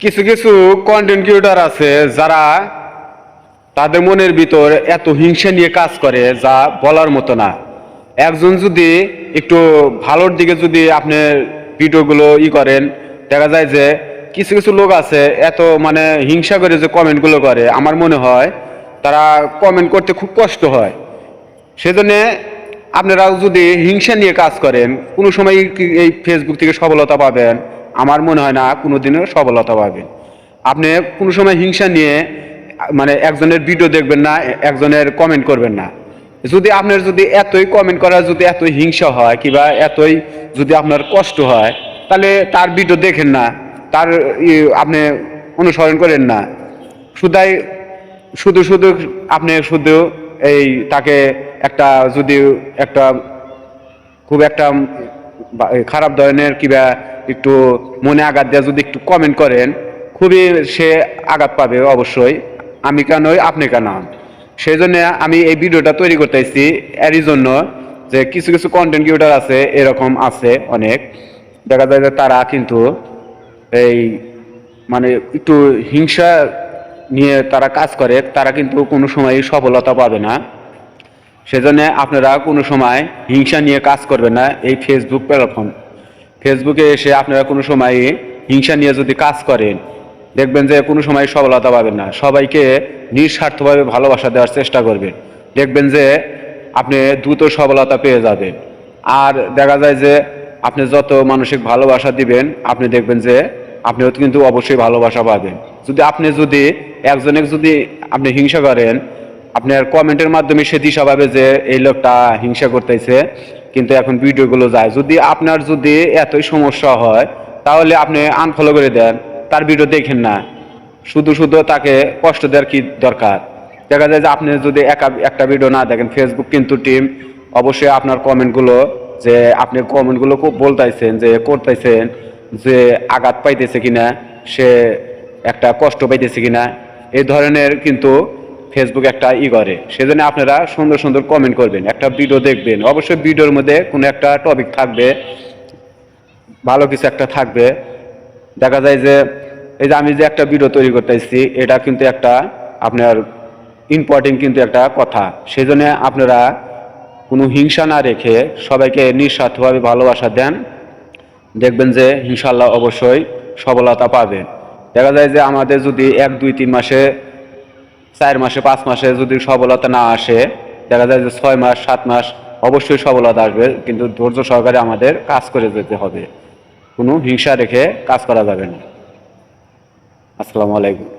কিছু কিছু কন্টেন্ট আছে যারা তাদের মনের ভিতর এত হিংসা নিয়ে কাজ করে যা বলার মতো না। একজন যদি একটু ভালোর দিকে যদি আপনি ভিডিওগুলো ই করেন, দেখা যায় যে কিছু কিছু লোক আছে এত মানে হিংসা করে যে কমেন্টগুলো করে। আমার মনে হয় তারা কমেন্ট করতে খুব কষ্ট হয়। সেজন্য আপনারা যদি হিংসা নিয়ে কাজ করেন, কোনো সময় এই ফেসবুক থেকে সফলতা পাবেন? আমার মনে হয় না কোনো দিনও সফলতা পাবেন আপনি কোনো সময় হিংসা নিয়ে মানে একজনের ভিডিও দেখবেন না, একজনের কমেন্ট করবেন না। যদি আপনার যদি এতই কমেন্ট করার যদি এতই হিংসা হয়, কিংবা এতই যদি আপনার কষ্ট হয়, তাহলে তার ভিডিও দেখেন না, তার আপনি অনুসরণ করেন না। শুধাই, শুধু শুধু আপনি শুধু এই তাকে একটা যদি একটা খুব একটা খারাপ ধরনের কিবা একটু মনে আঘাত দেওয়া যদি একটু কমেন্ট করেন, খুবই সে আঘাত পাবে অবশ্যই। আমি কেন, আপনি কেন? সেই জন্য আমি এই ভিডিওটা তৈরি করতেছি এরই জন্য যে কিছু কিছু কন্টেন্ট ক্রিয়েটার আছে, এরকম আছে অনেক। দেখা যায় যে তারা কিন্তু এই মানে একটু হিংসা নিয়ে তারা কাজ করে, তারা কিন্তু কোনো সময় সফলতা পাবে না। সেজন্য আপনারা কোনো সময় হিংসা নিয়ে কাজ করবেন না এই ফেসবুক প্ল্যাটফর্ম ফেসবুকে এসে আপনারা কোনো সময় হিংসা নিয়ে যদি কাজ করেন, দেখবেন যে কোনো সময় সফলতা পাবেন না। সবাইকে নিঃস্বার্থভাবে ভালোবাসা দেওয়ার চেষ্টা করবেন। দেখবেন যে আপনি দ্রুত সফলতা পেয়ে যাবেন। আর দেখা যায় যে আপনি যত মানসিক ভালোবাসা দিবেন, আপনি দেখবেন যে আপনিও কিন্তু অবশ্যই ভালোবাসা পাবেন। যদি আপনি যদি একজনের যদি আপনি হিংসা করেন আপনার কমেন্টের মাধ্যমে সে দিশা পাবে যে এই লোকটা হিংসা করতেছে, কিন্তু এখন ভিডিওগুলো যায়। যদি আপনার যদি এতই সমস্যা হয়, তাহলে আপনি আনফলো করে দেন, তার ভিডিও দেখেন না। শুধু শুধু তাকে কষ্ট দেওয়ার কি দরকার? দেখা যায় যে আপনি যদি একা একটা ভিডিও না দেখেন ফেসবুক কিন্তু টিম অবশ্যই আপনার কমেন্টগুলো যে আপনি কমেন্টগুলো খুব বলতেছেন যে করতেছেন যে আঘাত পাইতেছে কিনা, সে একটা কষ্ট পাইতেছে কিনা এই ধরনের কিন্তু ফেসবুক একটা ই করে। সেজন্য আপনারা সুন্দর সুন্দর কমেন্ট করবেন, একটা ভিডিও দেখবেন। অবশ্যই ভিডিওর মধ্যে কোনো একটা টপিক থাকবে, ভালো কিছু একটা থাকবে। দেখা যায় যে, এই যে আমি যে একটা ভিডিও তৈরি করতেছি, এটা কিন্তু একটা আপনার ইম্পর্টেন্ট কিন্তু একটা কথা। সেই জন্য আপনারা কোনো হিংসা না রেখে সবাইকে নিঃস্বার্থভাবে ভালোবাসা দেন। দেখবেন যে ইনশাল্লাহ অবশ্যই সফলতা পাবেন। দেখা যায় যে আমাদের যদি এক, দুই, তিন মাসে চার মাসে, পাঁচ মাসে যদি সবলতা না আসে, দেখা যায় যে ছয় মাস, সাত মাস অবশ্যই সফলতা আসবে, কিন্তু ধৈর্য সহকারে আমাদের কাজ করে যেতে হবে। কোনো হিংসা রেখে কাজ করা যাবে না। আসসালামু আলাইকুম।